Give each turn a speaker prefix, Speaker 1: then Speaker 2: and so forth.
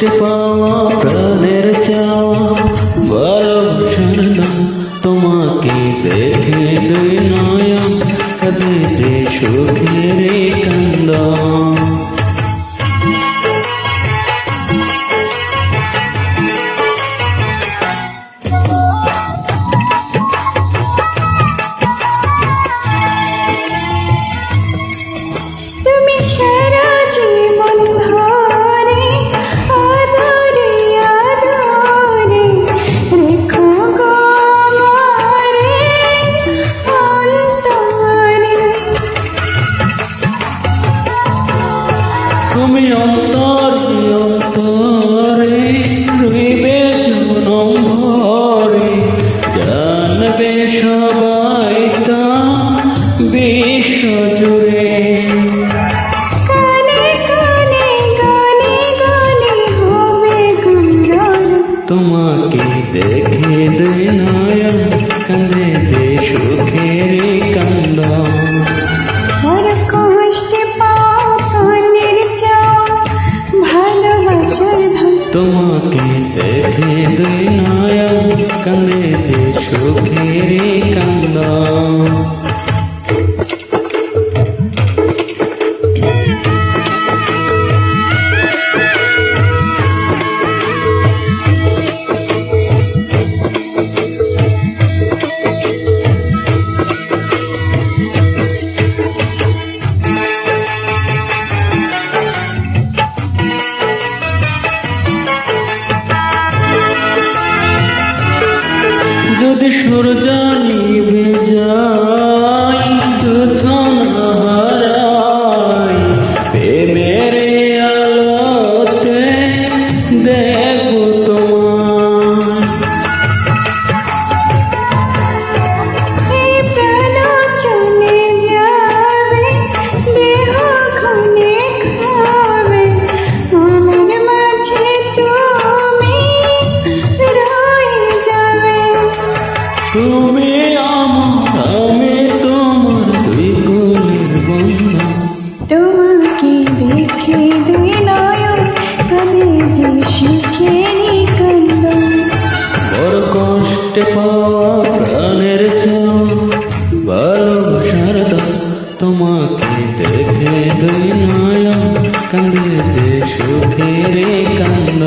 Speaker 1: কষ্ট পাওয়া প্রাণের
Speaker 2: চাওয়া ভালোবাসার দাম তোমাকে দেখে দুই নয়ন
Speaker 1: অন্তরে
Speaker 2: রইবে জনম ভরে। জানবে সবাই তা বিশ্ব জুড়ে। তোমাকে দেখে দুই নয়ন কান্দে যে তোমাকে দেখে দুই নয়ন কান্দে যদি জানি নিভে প্রাণের চাও ভালোবাসার দাও
Speaker 1: তোমাকে দেখে দুই নয় কান্দে যে
Speaker 2: সুখের কান্দ